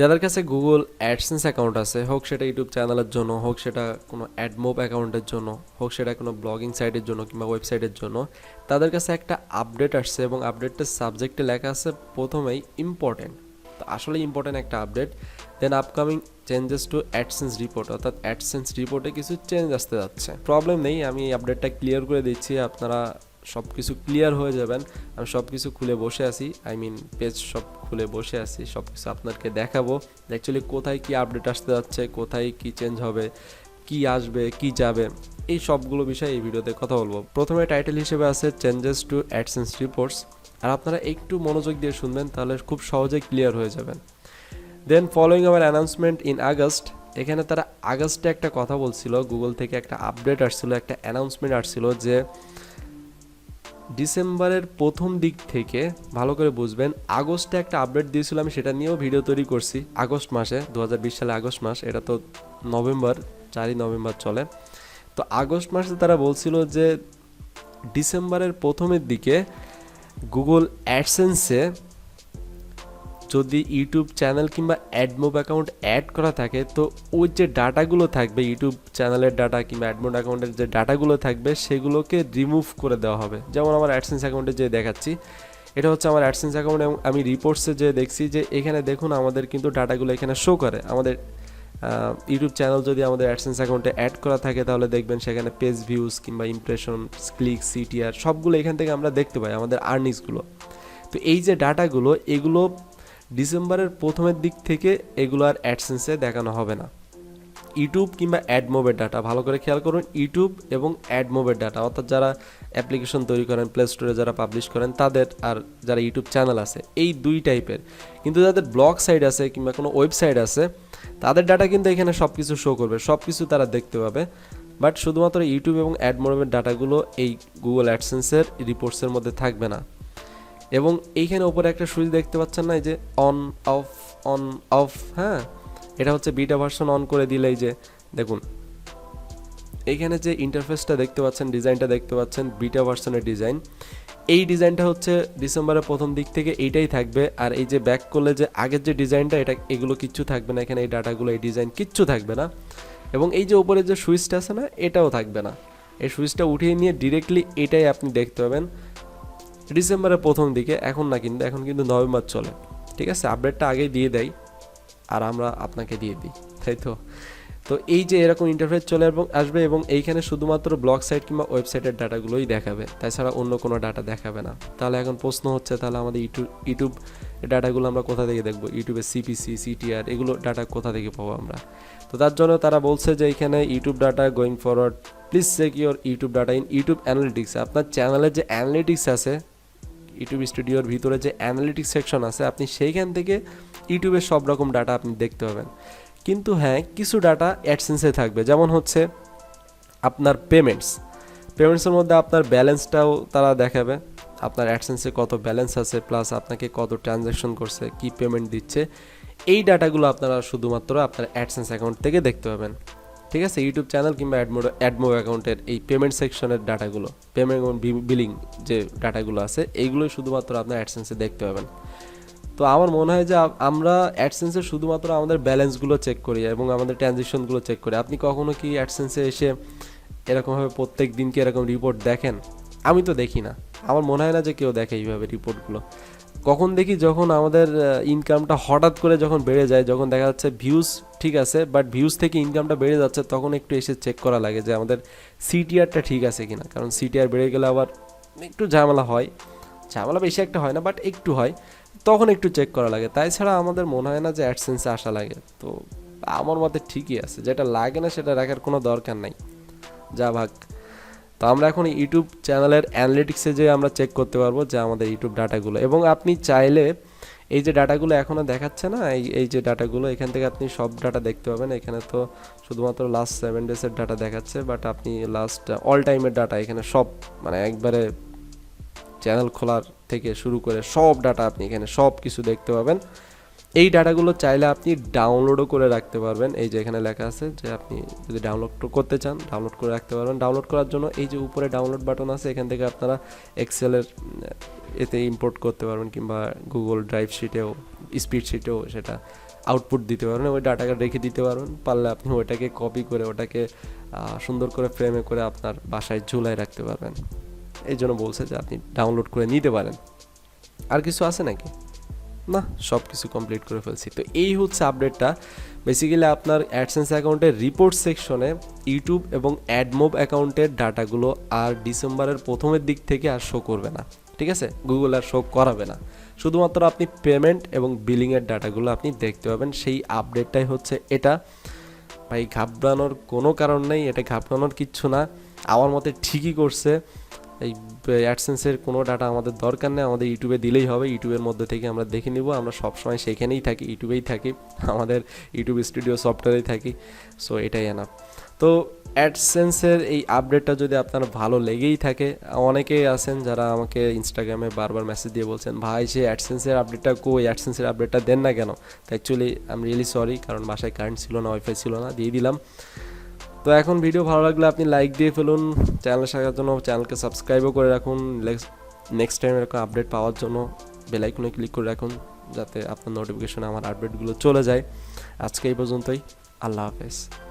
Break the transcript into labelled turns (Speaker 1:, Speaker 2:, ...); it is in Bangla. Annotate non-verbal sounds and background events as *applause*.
Speaker 1: যাদের কাছে গুগল অ্যাডসেন্স অ্যাকাউন্ট আছে, হোক সেটা ইউটিউব চ্যানেলের জন্য, হোক সেটা কোনো অ্যাডমোব অ্যাকাউন্টের জন্য, হোক সেটা কোনো ব্লগিং সাইটের জন্য কিংবা ওয়েবসাইটের জন্য, তাদের কাছে একটা আপডেট আসছে এবং আপডেটটার সাবজেক্টে লেখা আছে প্রথমেই ইম্পর্টেন্ট তো আসলে ইম্পর্টেন্ট একটা update then upcoming changes to AdSense report অর্থাৎ অ্যাডসেন্স রিপোর্টে কিছু চেঞ্জ আসতে যাচ্ছে। প্রবলেম নেই, আমি এই আপডেটটা ক্লিয়ার করে দিচ্ছি, আপনারা সব কিছু ক্লিয়ার হয়ে যাবেন। আমি সব কিছু খুলে বসে আছি। আই মিন পেজ সব খুলে বসে আছি। সব কিছু আপনাকে দেখাবো। অ্যাকচুয়ালি কোথায় কি আপডেট আসতে যাচ্ছে, কোথায় কি চেঞ্জ হবে, কি আসবে, কি যাবে, এই সবগুলো বিষয়ে এই ভিডিওতে কথা বলব। প্রথমে টাইটেল হিসেবে আছে চেঞ্জেস টু অ্যাডসেন্স রিপোর্টস আর আপনারা একটু মনোযোগ দিয়ে শুনবেন, তাহলে খুব সহজেই ক্লিয়ার হয়ে যাবেন। Then following our announcement in August এখানে তারা আগস্টে একটা কথা বলছিল। গুগল থেকে একটা আপডেট আসছিল, একটা অ্যানাউন্সমেন্ট আসছিল যে ডিসেম্বরের প্রথম দিক থেকে, ভালো করে বুঝবেন, আগস্টে একটা আপডেট দিয়েছিলাম সেটা নিয়েও ভিডিও তৈরি করছি, আগস্ট মাসে দু হাজার বিশ সালে আগস্ট মাস, এটা তো নভেম্বর, চারই নভেম্বর চলে। তো আগস্ট মাসে তারা বলছিল যে, ডিসেম্বরের প্রথমের দিকে গুগল অ্যাডসেন্সে যদি ইউটিউব চ্যানেল কিংবা অ্যাডমোব অ্যাকাউন্ট অ্যাড করা থাকে, তো ওই যে ডাটাগুলো থাকবে, ইউটিউব চ্যানেলের ডাটা কিংবা অ্যাডমোড অ্যাকাউন্টের যে ডাটাগুলো থাকবে, সেগুলোকে রিমুভ করে দেওয়া হবে। যেমন আমার অ্যাডসেন্স অ্যাকাউন্টে যে দেখাচ্ছি, এটা হচ্ছে আমার অ্যাডসেন্স অ্যাকাউন্ট এবং আমি রিপোর্টসে যে দেখছি যে এখানে দেখুন আমাদের কিন্তু ডাটাগুলো এখানে শো করে। আমাদের ইউটিউব চ্যানেল যদি আমাদের অ্যাডসেন্স অ্যাকাউন্টে অ্যাড করা থাকে, তাহলে দেখবেন সেখানে পেজ ভিউজ কিংবা ইমপ্রেশন ক্লিক সিটিআর সবগুলো এখান থেকে আমরা দেখতে পাই আমাদের আর্নিংসগুলো তো এই যে ডাটাগুলো, এগুলো ডিসেম্বরের প্রথমের দিক থেকে এগুলো আর অ্যাডসেন্সে দেখানো হবে না। ইউটিউব কিংবা অ্যাডমোবের ডাটা ভালো করে খেয়াল করুন ইউটিউব এবং অ্যাডমোবের ডাটা অর্থাৎ যারা অ্যাপ্লিকেশন তৈরি করেন প্লে স্টোরে যারা পাবলিশ করেন, তাদের আর যারা ইউটিউব চ্যানেল আছে, এই দুই টাইপের কিন্তু যাদের ব্লগ সাইট আছে কিংবা কোনো ওয়েবসাইট আছে, তাদের ডাটা কিন্তু এখানে সব কিছু শো করবে সব কিছু তারা দেখতে পাবে। বাট শুধুমাত্র ইউটিউব এবং অ্যাডমোবের ডাটাগুলো এই গুগল অ্যাডসেন্সের রিপোর্টসের মধ্যে থাকবে না। এবং এইখানে উপরে একটা সুইচ দেখতে পাচ্ছেন না, এই যে অন অফ অন অফ হ্যাঁ? এটা হচ্ছে বিটা ভার্সন অন করে দিলেই যে, দেখুন। এইখানে যে ইন্টারফেসটা দেখতে পাচ্ছেন ডিজাইনটা দেখতে পাচ্ছেন বিটা ভার্সনের ডিজাইন এই ডিজাইনটা হচ্ছে ডিসেম্বরের প্রথম দিক থেকে এইটাই থাকবে। আর এই যে ব্যাক করলে যে আগের যে ডিজাইনটা এটা এগুলো কিচ্ছু থাকবে না, এখানে এই ডাটাগুলো, এই ডিজাইন কিচ্ছু থাকবে না। এবং এই যে উপরে যে সুইচটা আছে না, এটাও থাকবে না। এই সুইচটা উঠিয়ে নিয়ে ডিরেক্টলি এটাই আপনি দেখতে পাবেন। ডিসেম্বরের প্রথম দিকে এখন না কিন্তু, এখন কিন্তু নভেম্বর চলে। ঠিক আছে? আপডেটটা আগে দিয়ে দেয় আর আমরা আপনাকে দিয়ে দিই, তাই তো? তো এই যে এরকম ইন্টারফেস চলে এবং আসবে এবং এইখানে শুধুমাত্র ব্লগ সাইট কিংবা ওয়েবসাইটের ডাটাগুলোই দেখাবে, তাছাড়া অন্য কোনো ডাটা দেখাবে না। তাহলে এখন প্রশ্ন হচ্ছে, তাহলে আমাদের ইউটিউব ইউটিউব ডাটাগুলো আমরা কোথা থেকে দেখব? ইউটিউবে সিপিসি সিটিআর এগুলো ডাটা কোথা থেকে পাবো আমরা? তো তার জন্য তারা বলছে যে এখানে YouTube data going forward please check your YouTube data in YouTube analytics আপনার চ্যানেলের যে অ্যানালিটিক্স আছে ইউটিউব স্টুডিওর ভিতরে যে অ্যানালিটিক্স সেকশন আছে, আপনি সেইখান থেকে ইউটিউবের সব রকম ডাটা আপনি দেখতে পাবেন। কিন্তু হ্যাঁ কিছু ডাটা অ্যাডসেন্সে থাকবে। যেমন হচ্ছে আপনার পেমেন্টস পেমেন্টসের মধ্যে আপনার ব্যালেন্সটাও তারা দেখাবে। আপনার অ্যাডসেন্সে কত ব্যালেন্স আছে প্লাস আপনাকে কত ট্রানজ্যাকশন করছে, কি পেমেন্ট দিচ্ছে। এই ডাটাগুলো আপনারা শুধুমাত্র আপনার অ্যাডসেন্স অ্যাকাউন্ট থেকে দেখতে পাবেন। ঠিক আছে ইউটিউব চ্যানেল কিংবা অ্যাডমো অ্যাডমো অ্যাকাউন্টের এই পেমেন্ট সেকশনের ডাটাগুলো পেমেন্ট বিলিং যে ডাটাগুলো আছে এইগুলো শুধুমাত্র আপনার অ্যাডসেন্সে দেখতে পাবেন। তো আমার মনে হয় যে আমরা অ্যাডসেন্সে শুধুমাত্র আমাদের ব্যালেন্সগুলো চেক করি এবং আমাদের ট্রানজেকশনগুলো চেক করি। আপনি কখনো কি অ্যাডসেন্সে এসে এরকমভাবে প্রত্যেক দিনকে এরকম রিপোর্ট দেখেন? আমি তো দেখি না। আমার মনে হয় না যে কেউ দেখে এইভাবে রিপোর্টগুলো কখন দেখি যখন আমাদের ইনকামটা হঠাৎ করে যখন বেড়ে যায়, যখন দেখা যাচ্ছে ভিউজ ঠিক আছে বাট ভিউজ থেকে ইনকামটা বেড়ে যাচ্ছে, তখন একটু এসে চেক করা লাগে যে আমাদের সিটিআরটা ঠিক আছে কিনা। কারণ সিটিআর বেড়ে গেলে আবার একটু ঝামেলা হয়। ঝামেলা বেশি একটা হয় না বাট একটু হয়। তখন একটু চেক করা লাগে। তাই ছাড়া আমাদের মনে হয় না যে অ্যাডসেন্সে আসা লাগে। তো আমার মতে ঠিকই আছে। যেটা লাগে না সেটা রাখার কোনো দরকার নাই। যা ভাগ। তো আমরা এখন ইউটিউব চ্যানেলের অ্যানালিটিক্সে যে আমরা চেক করতে পারব যে আমাদের ইউটিউব ডাটাগুলো এবং আপনি চাইলে এই যে ডাটাগুলো এখনও দেখাচ্ছে না, এই এই যে ডাটাগুলো, এখান থেকে আপনি সব ডাটা দেখতে পাবেন। এখানে তো শুধুমাত্র লাস্ট সেভেন ডেজের ডাটা দেখাচ্ছে বাট আপনি লাস্ট অল টাইমের ডাটা এখানে সব মানে একবারে চ্যানেল খোলার থেকে শুরু করে সব ডাটা আপনি এখানে সব কিছু দেখতে পাবেন। এই ডাটাগুলো চাইলে আপনি ডাউনলোডও করে রাখতে পারবেন। এই যে এখানে লেখা আছে যে আপনি যদি ডাউনলোড করতে চান, ডাউনলোড করে রাখতে পারবেন। ডাউনলোড করার জন্য এই যে উপরে ডাউনলোড বাটন আছে, এখান থেকে আপনারা এক্সেলের এতে ইম্পোর্ট করতে পারবেন কিংবা গুগল ড্রাইভ শিটেও স্পিড শিটেও সেটা আউটপুট দিতে পারবেন। ওই ডাটাকে রেখে দিতে পারবেন। পারলে আপনি ওইটাকে কপি করে ওটাকে সুন্দর করে ফ্রেমে করে আপনার বাসায় ঝুলাই রাখতে পারবেন। এই জন্য বলছে যে আপনি ডাউনলোড করে নিতে পারেন। আর কিছু আছে নাকি? না সব কিছু কমপ্লিট করে ফেলছি। তো এই হচ্ছে আপডেটটা বেসিক্যালি আপনার অ্যাডসেন্স অ্যাকাউন্টের রিপোর্ট সেকশনে ইউটিউব এবং অ্যাডমোব অ্যাকাউন্টের ডাটাগুলো আর ডিসেম্বরের প্রথমের দিক থেকে আর শো করবে না। ঠিক আছে? গুগল আর শো করাবে না। শুধুমাত্র আপনি পেমেন্ট এবং বিলিংয়ের ডাটাগুলো আপনি দেখতে পাবেন। সেই আপডেটটাই হচ্ছে এটা। ভাই, ঘাবড়ানোর কোনো কারণ নেই। এটা ঘাবড়ানোর কিচ্ছু না। আমার মতে ঠিকই করছে। এই অ্যাডসেন্সের কোনো ডাটা আমাদের দরকার নেই, আমাদের ইউটিউবে দিলেই হবে। ইউটিউবের মধ্যে থেকে আমরা দেখে নিব। আমরা সবসময় সেখানেই থাকি ইউটিউবেই থাকি। *laughs* আমাদের ইউটিউব স্টুডিও সফটওয়্যারেই থাকি। সো এটাই এনাফ তো অ্যাডসেন্সের এই আপডেটটা যদি আপনার ভালো লেগেই থাকে, অনেকেই আছেন যারা আমাকে ইনস্টাগ্রামে বারবার মেসেজ দিয়ে বলছেন, ভাই সে অ্যাডসেন্সের আপডেটটা কই? অ্যাডসেন্সের আপডেটটা দেন না কেন? তো অ্যাকচুয়ালি আমি রিয়েলি সরি কারণ বাসায় কারেন্ট ছিল না ওয়াইফাই ছিল না, দিয়ে দিলাম। তো এখন ভিডিও ভালো লাগলে আপনি লাইক দিয়ে ফেলুন। চ্যানেল শেখার জন্য চ্যানেলকে সাবস্ক্রাইবও করে রাখুন। নেক্সট টাইম এরকম আপডেট পাওয়ার জন্য বেলাইকনে ক্লিক করে রাখুন, যাতে আপনার নোটিফিকেশনে আমার আপডেটগুলো চলে যায়। আজকে এই পর্যন্তই। আল্লাহ হাফেজ।